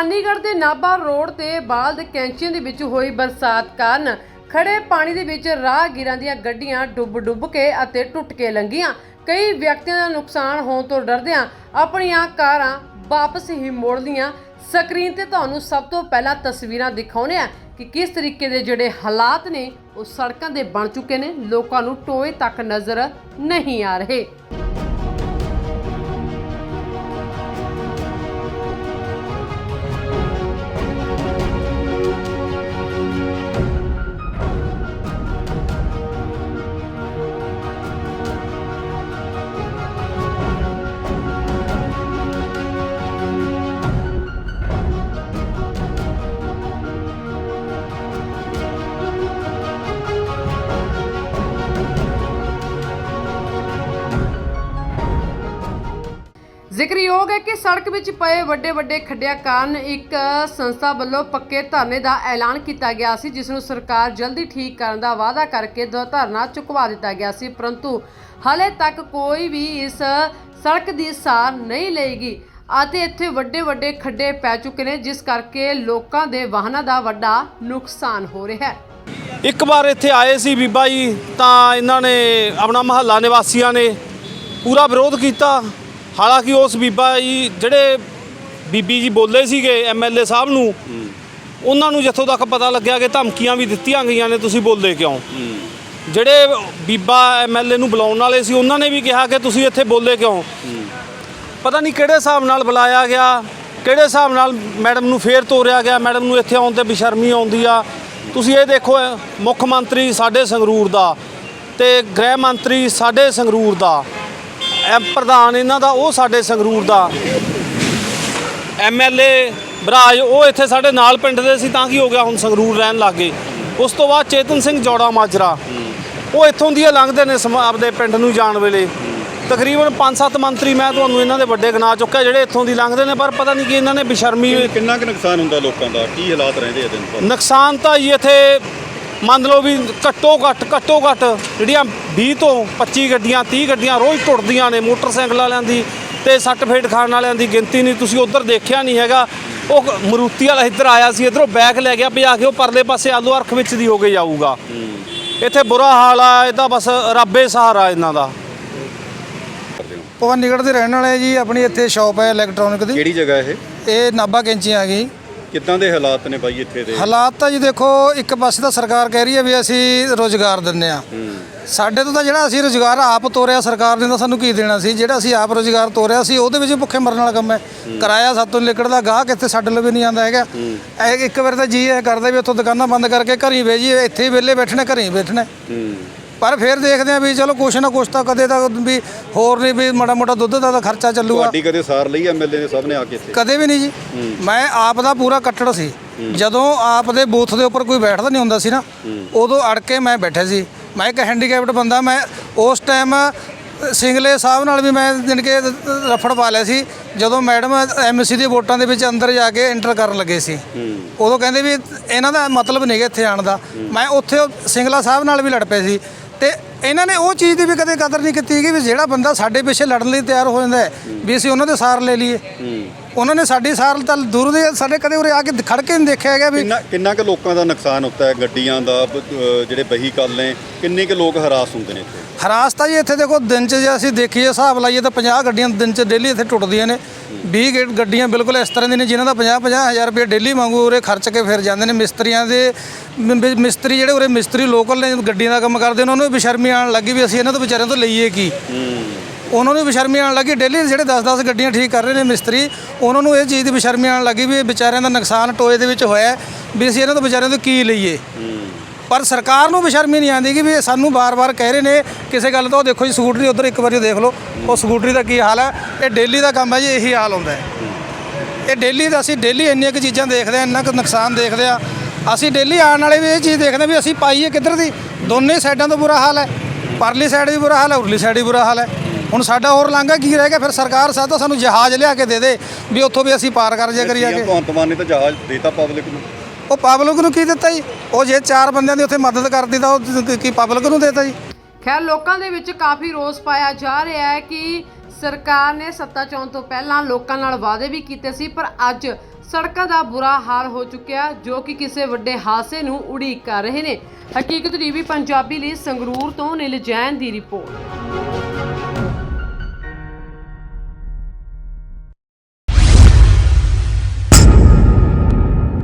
ਚੰਡੀਗੜ੍ਹ ਦੇ ਨਾਭਾ ਰੋਡ ਤੇ ਬਾਲਦ ਕੈਂਚੀਆਂ ਦੇ ਵਿੱਚ ਹੋਈ ਬਰਸਾਤ ਕਾਰਨ ਖੜੇ ਪਾਣੀ ਦੇ ਵਿੱਚ ਰਾਹਗੀਰਾਂ ਦੀਆਂ ਗੱਡੀਆਂ ਡੁੱਬ-ਡੁੱਬ ਕੇ ਅਤੇ ਟੁੱਟ ਕੇ ਲੰਘੀਆਂ। ਕਈ ਵਿਅਕਤੀਆਂ ਦਾ ਨੁਕਸਾਨ ਹੋਣ ਤੋਂ ਡਰਦਿਆਂ ਆਪਣੀਆਂ ਕਾਰਾਂ ਵਾਪਸ ਹੀ ਮੋੜ ਲਈਆਂ। ਸਕਰੀਨ ਤੇ ਤੁਹਾਨੂੰ ਸਭ ਤੋਂ ਪਹਿਲਾਂ ਤਸਵੀਰਾਂ ਦਿਖਾਉਂਦੇ ਆ ਕਿ ਕਿਸ ਤਰੀਕੇ ਦੇ ਜਿਹੜੇ ਹਾਲਾਤ ਨੇ, ਉਹ ਸੜਕਾਂ ਦੇ ਬਣ ਚੁੱਕੇ ਨੇ। ਲੋਕਾਂ ਨੂੰ ਟੋਏ ਤੱਕ ਨਜ਼ਰ ਨਹੀਂ ਆ ਰਹੇ। ਜ਼ਿਕਰਯੋਗ ਹੈ ਕਿ ਸੜਕ ਵਿੱਚ ਪਏ ਵੱਡੇ ਵੱਡੇ ਖੱਡਿਆਂ ਕਾਰਨ ਇੱਕ ਸੰਸਥਾ ਵੱਲੋਂ ਪੱਕੇ ਧਰਨੇ ਦਾ ਐਲਾਨ ਕੀਤਾ ਗਿਆ ਸੀ, ਜਿਸ ਨੂੰ ਸਰਕਾਰ ਜਲਦੀ ਠੀਕ ਕਰਨ ਦਾ ਵਾਅਦਾ ਕਰਕੇ ਦੋ ਧਰਨਾ ਚੁਕਵਾ ਦਿੱਤਾ ਗਿਆ ਸੀ। ਪਰੰਤੂ ਹਾਲੇ ਤੱਕ ਕੋਈ ਵੀ ਇਸ ਸੜਕ ਦੀ ਸਾਰ ਨਹੀਂ ਲਏਗੀ ਅਤੇ ਇੱਥੇ ਵੱਡੇ ਵੱਡੇ ਖੱਡੇ ਪੈ ਚੁੱਕੇ ਨੇ, ਜਿਸ ਕਰਕੇ ਲੋਕਾਂ ਦੇ ਵਾਹਨਾਂ ਦਾ ਵੱਡਾ ਨੁਕਸਾਨ ਹੋ ਰਿਹਾ ਹੈ। ਇੱਕ ਵਾਰ ਇੱਥੇ ਆਏ ਸੀ ਬੀਬਾ ਜੀ, ਤਾਂ ਇਹਨਾਂ ਨੇ ਆਪਣਾ ਮਹੱਲਾ ਨਿਵਾਸੀਆਂ ਨੇ ਪੂਰਾ ਵਿਰੋਧ ਕੀਤਾ। ਹਾਲਾਂਕਿ ਉਸ ਬੀਬਾ ਜੀ, ਜਿਹੜੇ ਬੀਬੀ ਜੀ ਬੋਲੇ ਸੀਗੇ ਐਮਐਲਏ ਸਾਹਿਬ ਨੂੰ, ਉਹਨਾਂ ਨੂੰ ਜਿੱਥੋਂ ਤੱਕ ਪਤਾ ਲੱਗਿਆ ਕਿ ਧਮਕੀਆਂ ਵੀ ਦਿੱਤੀਆਂ ਗਈਆਂ ਨੇ, ਤੁਸੀਂ ਬੋਲੇ ਕਿਉਂ? ਜਿਹੜੇ ਬੀਬਾ ਐਮਐਲਏ ਨੂੰ ਬੁਲਾਉਣ ਵਾਲੇ ਸੀ, ਉਹਨਾਂ ਨੇ ਵੀ ਕਿਹਾ ਕਿ ਤੁਸੀਂ ਇੱਥੇ ਬੋਲੇ ਕਿਉਂ? ਪਤਾ ਨਹੀਂ ਕਿਹੜੇ ਹਿਸਾਬ ਨਾਲ ਬੁਲਾਇਆ ਗਿਆ, ਕਿਹੜੇ ਹਿਸਾਬ ਨਾਲ ਮੈਡਮ ਨੂੰ ਫੇਰ ਤੋਰਿਆ ਗਿਆ, ਮੈਡਮ ਨੂੰ ਇੱਥੇ ਆਉਣ ਤੇ ਬੇਸ਼ਰਮੀ ਆਉਂਦੀ ਆ। ਤੁਸੀਂ ਇਹ ਦੇਖੋ, ਮੁੱਖ ਮੰਤਰੀ ਸਾਡੇ ਸੰਗਰੂਰ ਦਾ ਤੇ ਗ੍ਰਹਿ ਮੰਤਰੀ ਸਾਡੇ ਸੰਗਰੂਰ ਦਾ। ਪ੍ਰਧਾਨ ਇਹਨਾਂ ਦਾ ਉਹ ਸਾਡੇ ਸੰਗਰੂਰ ਦਾ। ਐਮਐਲਏ ਬਰਾਜ ਉਹ ਇੱਥੇ ਸਾਡੇ ਨਾਲ ਪਿੰਡ ਦੇ ਸੀ ਤਾਂ ਕੀ ਹੋ ਗਿਆ ਹੁਣ ਸੰਗਰੂਰ ਰਹਿਣ ਲੱਗੇ ਉਸ ਤੋਂ ਬਾਅਦ ਚੇਤਨ ਸਿੰਘ ਜੋੜਾ ਮਾਜਰਾ ਉਹ ਇੱਥੋਂ ਦੀ ਲੰਘਦੇ ਨੇ ਆਪਦੇ ਪਿੰਡ ਨੂੰ ਜਾਣ ਵੇਲੇ। ਤਕਰੀਬਨ 5-7 ਮੰਤਰੀ ਮੈਂ ਤੁਹਾਨੂੰ ਇਹਨਾਂ ਦੇ ਵੱਡੇ ਗਿਣਾ ਚੁੱਕਿਆ ਜਿਹੜੇ ਇੱਥੋਂ ਦੀ ਲੰਘਦੇ ਨੇ ਪਰ ਪਤਾ ਨਹੀਂ ਕਿ ਇਹਨਾਂ ਨੇ ਬੇਸ਼ਰਮੀ ਕਿੰਨਾ ਕੁ ਨੁਕਸਾਨ ਹੁੰਦਾ ਲੋਕਾਂ ਦਾ? ਕੀ ਹਾਲਾਤ ਰਹਿੰਦੇ ਆ ਦਿਨ ਪਰ ਨੁਕਸਾਨ ਤਾਂ ਇੱਥੇ ਮੰਨ ਲਓ ਵੀ ਘੱਟੋ ਘੱਟ ਘੱਟੋ ਘੱਟ ਜਿਹੜੀਆਂ 20 ਤੋਂ 25 ਗੱਡੀਆਂ 30 ਗੱਡੀਆਂ ਰੋਜ਼ ਟੁੱਟਦੀਆਂ ਨੇ ਮੋਟਰਸਾਈਕਲ ਵਾਲਿਆਂ ਦੀ ਤੇ ਸੱਟ ਫੇਟ ਖਾਣ ਵਾਲਿਆਂ ਦੀ ਗਿਣਤੀ ਨਹੀਂ ਤੁਸੀਂ ਉਧਰ ਦੇਖਿਆ ਨਹੀਂ ਹੈਗਾ। ਉਹ ਮਰੂਤੀ ਵਾਲਾ ਇੱਧਰ ਆਇਆ ਸੀ ਇੱਧਰੋਂ ਬੈਗ ਲੈ ਗਿਆ ਭਜਾ ਕੇ ਉਹ ਪਰਲੇ ਪਾਸੇ ਆਲੂ ਅਰਖ ਵਿੱਚ ਦੀ ਹੋ ਕੇ ਜਾਊਗਾ। ਇੱਥੇ ਬੁਰਾ ਹਾਲ ਆ ਇਹਦਾ ਬਸ ਰੱਬੇ ਸਹਾਰਾ ਇਹਨਾਂ ਦਾ। ਭਵਾਨੀਗੜ੍ਹ ਦੇ ਰਹਿਣ ਵਾਲੇ ਜੀ ਆਪਣੀ ਇੱਥੇ ਸ਼ਾਪ ਹੈ ਇਲੈਕਟ੍ਰੋਨਿਕ ਦੀ। ਕਿਹੜੀ ਜਗ੍ਹਾ ਇਹ? ਇਹ ਨਾਭਾ ਕੈਂਚੀ ਆ ਗਈ। ਕਿੱਦਾਂ ਦੇ ਹਾਲਾਤ ਨੇ ਬਾਈ ਇੱਥੇ ਦੇ? ਹਾਲਾਤ ਤਾਂ ਜੀ ਦੇਖੋ ਇੱਕ ਪਾਸੇ ਤਾਂ ਸਰਕਾਰ ਕਹਿ ਰਹੀ ਹੈ ਵੀ ਅਸੀਂ ਰੋਜ਼ਗਾਰ ਦਿੰਨੇ ਆ ਸਾਡੇ ਤੋਂ ਤਾਂ ਜਿਹੜਾ ਅਸੀਂ ਰੋਜ਼ਗਾਰ ਆਪ ਤੋਰਿਆ ਸਰਕਾਰ ਨੇ ਤਾਂ ਸਾਨੂੰ ਕੀ ਦੇਣਾ ਸੀ? ਜਿਹੜਾ ਅਸੀਂ ਆਪ ਰੋਜ਼ਗਾਰ ਤੋਰਿਆ ਸੀ ਉਹਦੇ ਵਿੱਚ ਭੁੱਖੇ ਮਰਨ ਵਾਲਾ ਕੰਮ ਹੈ। ਕਿਰਾਇਆ ਸਾਤੋਂ ਨਿਕਲਦਾ ਗਾਹਕ ਇੱਥੇ ਸਾਡੇ ਲਵੇ ਨਹੀਂ ਆਉਂਦਾ ਹੈਗਾ। ਇਹ ਇੱਕ ਵਾਰ ਤਾਂ ਜੀ ਇਹ ਕਰਦਾ ਵੀ ਇੱਥੋਂ ਦੁਕਾਨਾਂ ਬੰਦ ਕਰਕੇ ਘਰ ਵੇਜੀਏ ਇੱਥੇ ਹੀ ਵਿਹਲੇ ਬੈਠਣੇ ਘਰ ਬੈਠਣਾ। ਪਰ ਫਿਰ ਦੇਖਦੇ ਆ ਵੀ ਚਲੋ ਕੁਛ ਨਾ ਕੁਛ ਤਾਂ ਕਦੇ ਤਾਂ ਵੀ ਹੋਰ ਨਹੀਂ ਵੀ ਮਾੜਾ ਮੋਟਾ ਦੁੱਧ ਦਾ ਤਾਂ ਖਰਚਾ ਚੱਲੂਗਾ। ਤੁਹਾਡੀ ਕਦੇ ਸਾਰ ਲਈ ਐਮਐਲਏ ਨੇ ਸਭ ਨੇ ਆ ਕੇ ਇੱਥੇ? ਕਦੇ ਵੀ ਨਹੀਂ ਜੀ। ਮੈਂ ਆਪ ਦਾ ਪੂਰਾ ਕੱਟੜ ਸੀ। ਜਦੋਂ ਆਪ ਦੇ ਬੂਥ ਦੇ ਉੱਪਰ ਕੋਈ ਬੈਠਦਾ ਨਹੀਂ ਹੁੰਦਾ ਸੀ ਨਾ ਉਦੋਂ ਅੜ ਕੇ ਮੈਂ ਬੈਠਾ ਸੀ। ਮੈਂ ਇੱਕ ਹੈਂਡੀਕੈਪਡ ਬੰਦਾ ਮੈਂ ਉਸ ਟਾਈਮ ਸਿੰਗਲੇ ਸਾਹਿਬ ਨਾਲ ਵੀ ਮੈਂ ਜਾਣੀ ਕਿ ਰਫੜ ਪਾ ਲਿਆ ਸੀ। ਜਦੋਂ ਮੈਡਮ ਐਮਸੀ ਦੀ ਵੋਟਾਂ ਦੇ ਵਿੱਚ ਅੰਦਰ ਜਾ ਕੇ ਐਂਟਰ ਕਰਨ ਲੱਗੇ ਸੀ। ਉਦੋਂ ਕਹਿੰਦੇ ਵੀ ਇਹਨਾਂ ਦਾ ਮਤਲਬ ਨਹੀਂ ਗਾ ਇੱਥੇ ਆਉਣ ਦਾ। ਮੈਂ ਉੱਥੇ ਸਿੰਗਲਾ ਸਾਹਿਬ ਨਾਲ ਵੀ ਲੜ ਪਏ ਸੀ। ਤੇ ਇਹਨਾਂ ਨੇ ਉਹ ਚੀਜ਼ ਦੀ ਵੀ ਕਦੇ ਕਦਰ ਨਹੀਂ ਕੀਤੀ ਕਿ ਵੀ ਜਿਹੜਾ ਬੰਦਾ ਸਾਡੇ ਪਿੱਛੇ ਲੜਨ ਲਈ ਤਿਆਰ ਹੋ ਜਾਂਦਾ ਹੈ ਵੀ ਅਸੀਂ ਉਹਨਾਂ ਦੇ ਸਾਰ ਲੈ ਲਈਏ। ਉਹਨਾਂ ਨੇ ਸਾਡੀ ਸਾਰ ਤਾਂ ਦੂਰ ਦੇ ਸਾਡੇ ਕਦੇ ਉਰੇ ਆ ਕੇ ਖੜ ਕੇ ਨਹੀਂ ਦੇਖਿਆ ਹੈਗਾ ਵੀ ਕਿੰਨਾ ਕਿੰਨਾ ਕੁ ਲੋਕਾਂ ਦਾ ਨੁਕਸਾਨ ਹੁੰਦਾ ਹੈ ਗੱਡੀਆਂ ਦਾ ਬ- ਅਹ ਜਿਹੜੇ ਵਹੀਕਲ ਨੇ ਕਿੰਨੇ ਕੁ ਲੋਕ ਹਰਾਸ ਹੁੰਦੇ ਨੇ ਇੱਥੇ? ਹਰਾਸ ਤਾਂ ਜੀ ਇੱਥੇ ਦੇਖੋ ਦਿਨ 'ਚ ਜੇ ਅਸੀਂ ਦੇਖੀਏ ਹਿਸਾਬ ਲਾਈਏ ਤਾਂ 50 ਗੱਡੀਆਂ ਦਿਨ 'ਚ ਡੇਲੀ ਇੱਥੇ ਟੁੱਟਦੀਆਂ ਨੇ। 20 ਗੇ- ਗੱਡੀਆਂ ਬਿਲਕੁਲ ਇਸ ਤਰ੍ਹਾਂ ਦੀਆਂ ਨੇ ਜਿਨ੍ਹਾਂ ਦਾ 50 50 ਹਜ਼ਾਰ ਰੁਪਏ ਡੇਲੀ ਵਾਂਗੂ ਉਰੇ ਖਰਚ ਕੇ ਫਿਰ ਜਾਂਦੇ ਨੇ। ਮਿਸਤਰੀਆਂ ਦੇ ਮ- ਮ- ਮਿਸਤਰੀ ਜਿਹੜੇ ਉਰੇ ਮਿਸਤਰੀ ਲੋਕਲ ਨੇ ਗੱਡੀਆਂ ਦਾ ਕੰਮ ਕਰਦੇ ਨੇ ਉਹਨਾਂ ਨੂੰ ਵੀ ਬੇਸ਼ਰਮੀ ਆਉਣ ਲੱਗੀ ਵੀ ਅਸੀਂ ਇਹਨਾਂ ਤੋਂ ਵਿਚਾਰਿਆਂ ਤੋਂ ਲਈਏ ਕੀ? ਉਹਨਾਂ ਨੂੰ ਬੇਸ਼ਰਮੀ ਆਉਣ ਲੱਗੀ ਡੇਲੀ ਜਿਹੜੇ 10-10 ਗੱਡੀਆਂ ਠੀਕ ਕਰ ਰਹੇ ਨੇ ਮਿਸਤਰੀ, ਉਹਨਾਂ ਨੂੰ ਇਹ ਚੀਜ਼ ਦੀ ਬੇਸ਼ਰਮੀ ਆਉਣ ਲੱਗੀ ਵੀ ਇਹ ਵਿਚਾਰਿਆਂ ਦਾ ਨੁਕਸਾਨ ਟੋਏ ਦੇ ਵਿੱਚ ਹੋਇਆ ਵੀ ਅਸੀਂ ਇਹਨਾਂ ਤੋਂ ਵਿਚਾਰਿਆਂ ਤੋਂ ਕੀ ਲਈਏ। ਪਰ ਸਰਕਾਰ ਨੂੰ ਬੇਸ਼ਰਮੀ ਨਹੀਂ ਆਉਂਦੀ ਕਿ ਵੀ ਸਾਨੂੰ ਬਾਰ-ਬਾਰ ਕਹਿ ਰਹੇ ਨੇ, ਕਿਸੇ ਗੱਲ ਤੋਂ ਉਹ ਦੇਖੋ ਜੀ, ਸਕੂਟਰੀ ਉਧਰ ਇੱਕ ਵਾਰੀ ਦੇਖ ਲਓ, ਉਹ ਸਕੂਟਰੀ ਦਾ ਕੀ ਹਾਲ ਹੈ? ਇਹ ਡੇਲੀ ਦਾ ਕੰਮ ਹੈ ਜੀ, ਇਹੀ ਹਾਲ ਹੁੰਦਾ ਹੈ। ਇਹ ਡੇਲੀ ਦਾ ਅਸੀਂ ਡੇਲੀ ਇੰਨੀਆਂ ਕੁ ਚੀਜ਼ਾਂ ਦੇਖਦੇ ਆ ਇੰਨਾ ਕੁ ਨੁਕਸਾਨ ਦੇਖਦੇ ਆ ਅਸੀਂ ਡੇਲੀ ਆਉਣ ਵਾਲੇ ਵੀ ਇਹ ਚੀਜ਼ ਦੇਖਦੇ ਵੀ ਅਸੀਂ ਪਾਈਏ ਕਿੱਧਰ ਦੀ। ਦੋਨੇ ਸਾਈਡਾਂ ਤੋਂ ਬੁਰਾ ਹਾਲ ਹੈ। ਪਰਲੀ ਸਾਈਡ ਵੀ ਬੁਰਾ ਹਾਲ ਹੈ ਉਰਲੀ ਸਾਈਡ ਵੀ ਬੁਰਾ ਹਾਲ ਹੈ। ਹੁਣ ਸਾਡਾ ਹੋਰ ਲਾਂਘਾ ਕੀ ਰਹਿ ਗਿਆ? ਫਿਰ ਸਰਕਾਰ ਤਾਂ ਸਾਨੂੰ ਜਹਾਜ਼ ਲਿਆ ਕੇ ਦੇ ਦੇ ਵੀ ਉੱਥੋਂ ਵੀ ਅਸੀਂ ਪਾਰ ਕਰ ਜਾ ਕਰੀ ਜਾ ਕੇ ਭਗਵੰਤ ਮਾਨ ਨੇ ਤਾਂ ਜਹਾਜ਼ ਦੇਤਾ ਪਬਲਿਕ ਨੂੰ। ਉਹ ਪਬਲਿਕ ਨੂੰ ਕੀ ਦਿੱਤਾ ਜੀ? ਉਹ ਜੇ ਚਾਰ ਬੰਦਿਆਂ ਦੀ ਉੱਥੇ ਮਦਦ ਕਰਦੀ ਤਾਂ ਉਹ ਕੀ ਪਬਲਿਕ ਨੂੰ ਦੇਤਾ ਜੀ? ਖੈਰ ਲੋਕਾਂ ਦੇ ਵਿੱਚ ਕਾਫੀ ਰੋਸ ਪਾਇਆ ਜਾ ਰਿਹਾ ਹੈ ਕਿ ਸਰਕਾਰ ਨੇ ਸੱਤਾ ਚੋਣ ਤੋਂ ਪਹਿਲਾਂ ਲੋਕਾਂ ਨਾਲ ਵਾਅਦੇ ਵੀ ਕੀਤੇ ਸੀ, ਪਰ ਅੱਜ ਸੜਕਾਂ ਦਾ ਬੁਰਾ ਹਾਲ ਹੋ ਚੁੱਕਿਆ ਜੋ ਕਿ ਕਿਸੇ ਵੱਡੇ ਹਾਦਸੇ ਨੂੰ ਉਡੀਕ ਕਰ ਰਹੇ ਨੇ। ਹਕੀਕਤ ਟੀਵੀ, ਪੰਜਾਬੀ ਲਈ ਸੰਗਰੂਰ ਤੋਂ ਨੀਲ ਜੈਨ ਦੀ ਰਿਪੋਰਟ।